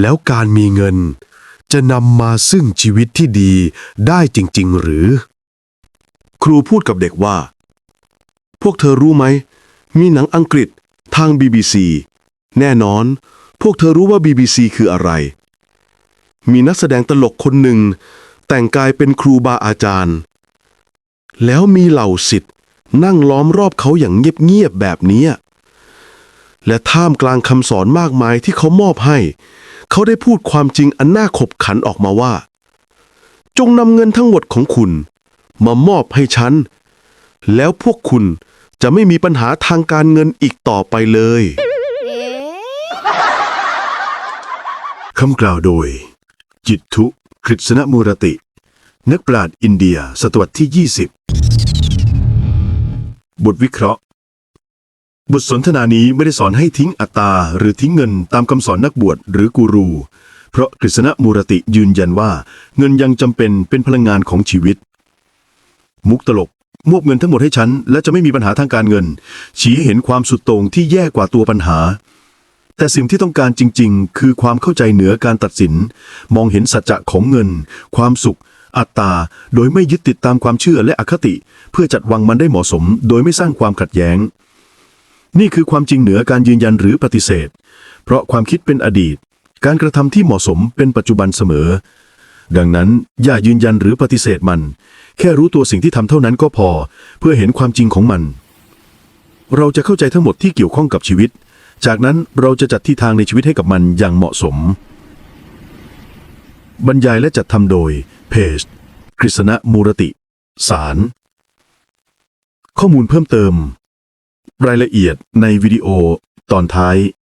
แล้วการมีเงิน จะนำมาซึ่งชีวิตที่ดีได้จริง ๆ หรือ ครูพูดกับเด็กว่า พวกเธอรู้ไหม มีหนังอังกฤษทาง BBC แน่นอน พวกเธอรู้ว่า BBC คืออะไร มีนักแสดงตลกคนหนึ่ง แต่งกายเป็นครูบาอาจารย์ แล้วมีเหล่าศิษย์นั่งล้อมรอบเขาอย่างเงียบๆแบบนี้และท่ามกลางคำสอนมากมายที่เขามอบให้ เขาได้พูดความจริงอันน่าขบขันออกมาว่า จงนำเงินทั้งหมดของคุณ มามอบให้ฉัน แล้วพวกคุณจะไม่มีปัญหาทางการเงินอีกต่อไปเลยคำกล่าวโดย จิตทุคริษณมูรติ นักปราชญ์อินเดียศตวรรษที่ 20 บทวิเคราะห์ บทสนทนานี้ไม่ได้สอนให้ทิ้งอัตตาหรือทิ้งเงินตามคำสอนนักบวชหรือกูรู เพราะกฤษณมูรติยืนยันว่า เงินยังจำเป็นเป็นพลังงานของชีวิต มุกตลกมวบเงินทั้งหมดให้ฉัน และจะไม่มีปัญหาทางการเงิน ชี้ให้เห็นความสุดโต่งที่แย่กว่าตัวปัญหา แต่สิ่งที่ต้องการจริง ๆ คือความเข้าใจเหนือการตัดสิน มองเห็นสัจจะของเงิน ความสุข อัตตา โดยไม่ยึดติดตามความเชื่อและอคติ เพื่อจัดวางมันได้เหมาะสม โดยไม่สร้างความขัดแย้ง นี่คือความจริงเหนือการยืนยันหรือปฏิเสธ เพราะความคิดเป็นอดีต การกระทำที่เหมาะสมเป็นปัจจุบันเสมอ ดังนั้นอย่ายืนยันหรือปฏิเสธมัน แค่รู้ตัวสิ่งที่ทำเท่านั้นก็พอ เพื่อเห็นความจริงของมัน เราจะเข้าใจทั้งหมดที่เกี่ยวข้องกับชีวิต จากนั้นเราจะจัดที่ทางในชีวิตให้กับมันอย่างเหมาะสม บรรยายและจัดทำโดยเพจกฤษณมูรติ สาร ข้อมูลเพิ่มเติม รายละเอียดในวิดีโอตอนท้าย